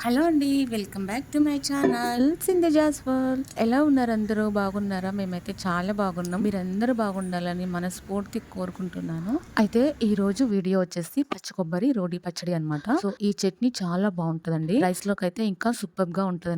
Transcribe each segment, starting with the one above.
Hello అండి welcome back to my channel. సింధజాస్ world. ఎలా ఉన్నారు అందరూ? బాగున్నారా? మేమైతే చాలా బాగున్నాం. మీరందరూ బాగుండాలని మనస్ఫూర్తి కోరుకుంటున్నాను. అయితే ఈ రోజు వీడియో వచ్చేసి పచ్చి కొబ్బరి రోడి పచ్చడి అన్నమాట. సో ఈ చట్నీ చాలా బాగుంటుందండి. రైస్లోకి అయితే ఇంకా సూపర్గా ఉంటది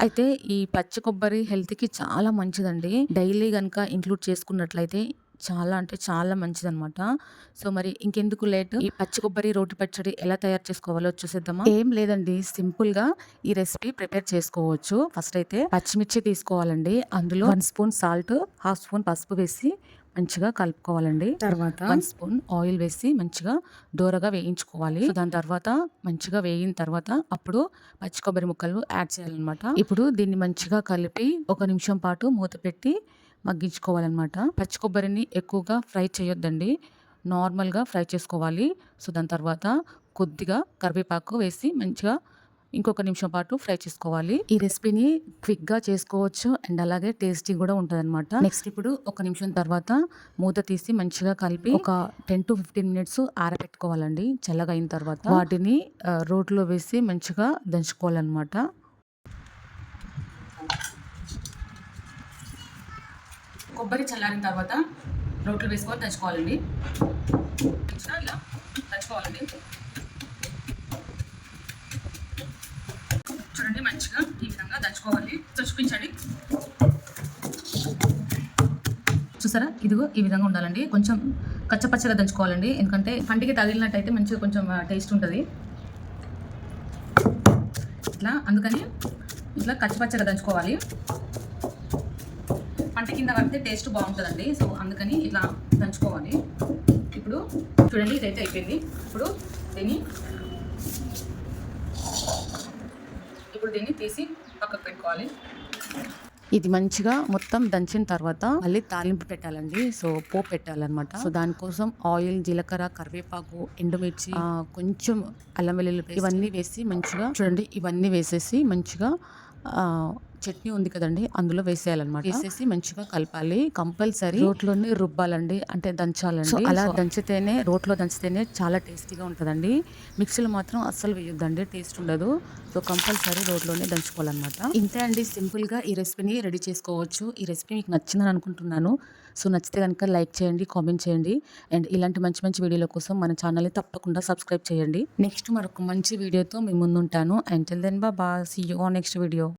అయితే ఈ పచ్చి కొబ్బరి హెల్త్కి చాలా మంచిదండి. డైలీ కనుక ఇంక్లూడ్ చేసుకున్నట్లయితే చాలా అంటే చాలా మంచిదన్నమాట. సో మరి ఇంకెందుకు లేట్? ఈ పచ్చి కొబ్బరి రోటి పచ్చడి ఎలా తయారు చేసుకోవాలో చూసేద్దామా? ఏం లేదండి. సింపుల్గా ఈ రెసిపీ ప్రిపేర్ చేసుకోవచ్చు. ఫస్ట్ అయితే పచ్చిమిర్చి తీసుకోవాలండి. అందులో one spoon salt half spoon పసుపు వేసి మంచిగా కలుపుకోవాలండి. తర్వాత? వన్ స్పూన్ ఆయిల్ వేసి మంచిగా దూరగా వేయించుకోవాలి. దాని తర్వాత మంచిగా వేగిన తర్వాత అప్పుడు పచ్చి కొబ్బరి ముక్కలు యాడ్ చేయాలన్నమాట. ఇప్పుడు దీన్ని మంచిగా కలిపి ఒక నిమిషం పాటు మూత పెట్టి మగ్గించుకోవాలన్నమాట. పచ్చి కొబ్బరిని ఎక్కువగా ఫ్రై చేయొద్దండి. నార్మల్గా ఫ్రై చేసుకోవాలి. సో దాని తర్వాత కొద్దిగా కరివేపాకు వేసి మంచిగా ఇంకొక నిమిషం పాటు ఫ్రై చేసుకోవాలి. ఈ రెసిపీని క్విక్గా చేసుకోవచ్చు అండ్ అలాగే టేస్టీ కూడా ఉంటుంది అనమాట నెక్స్ట్ ఇప్పుడు ఒక నిమిషం తర్వాత మూత తీసి మంచిగా కలిపి ఒక టెన్ టు ఫిఫ్టీన్ మినిట్స్ ఆరబెట్టుకోవాలండి చల్లగా అయిన తర్వాత. వాటిని రోడ్లో రోట్లో వేసి మంచిగా దంచుకోవాలన్నమాట. కొబ్బరి చల్లారిన తర్వాత రోట్లు వేసుకొని దంచుకోవాలండి. ఇట్లా ఇలా దంచుకోవాలండి. చూడండి మంచిగా ఈ విధంగా దంచుకోవాలి. చూపించండి. చూసారా? ఇదిగో ఈ విధంగా ఉండాలండి. కొంచెం కచ్చపచ్చగా దంచుకోవాలండి. ఎందుకంటే పంటికి తగిలినట్టయితే మంచిగా కొంచెం టేస్ట్ ఉంటుంది. ఇట్లా అందుకని ఇట్లా కచ్చపచ్చగా దంచుకోవాలి. పంట కింద పడితే టేస్ట్ బాగుంటుందండి. సో అందుకని ఇట్లా దంచుకోవాలి. ఇప్పుడు చూడండి ఇదైతే అయిపోయింది. ఇప్పుడు దీన్ని ఇప్పుడు దీన్ని తీసి పక్కకు పెట్టుకోవాలి. ఇది మంచిగా మొత్తం దంచిన తర్వాత మళ్ళీ తాలింపు పెట్టాలండి. సో పోపు పెట్టాలన్నమాట. సో దానికోసం ఆయిల్ జీలకర్ర కరివేపాకు ఎండుమిర్చి కొంచెం అల్లం వెల్లుల్లి ఇవన్నీ వేసి మంచిగా చూడండి ఇవన్నీ వేసేసి మంచిగా చట్నీ ఉంది కదండి అందులో వేసేయాలన్నమాట. వేసేసి మంచిగా కలపాలి. కంపల్సరీ రోట్లోనే రుబ్బాలండి అంటే దంచాలండి. అలా దంచితేనే రోట్లో దంచితేనే చాలా టేస్టీగా ఉంటుందండి. మిక్సీలో మాత్రం అస్సలు వేయొద్దండి టేస్ట్ ఉండదు. సో కంపల్సరీ రోట్లోనే దంచుకోవాలన్నమాట. ఇంతే అండి సింపుల్గా ఈ రెసిపీని రెడీ చేసుకోవచ్చు. ఈ రెసిపీ మీకు నచ్చిందని అనుకుంటున్నాను. సో నచ్చితే కనుక లైక్ చేయండి కామెంట్ చేయండి. అండ్ ఇలాంటి మంచి మంచి వీడియోల కోసం మన ఛానల్ని తప్పకుండా సబ్స్క్రైబ్ చేయండి. నెక్స్ట్ మరొక మంచి వీడియోతో మీ ముందుంటాను. అండ్ దెన్ బా బా సీ యూ నెక్స్ట్ వీడియో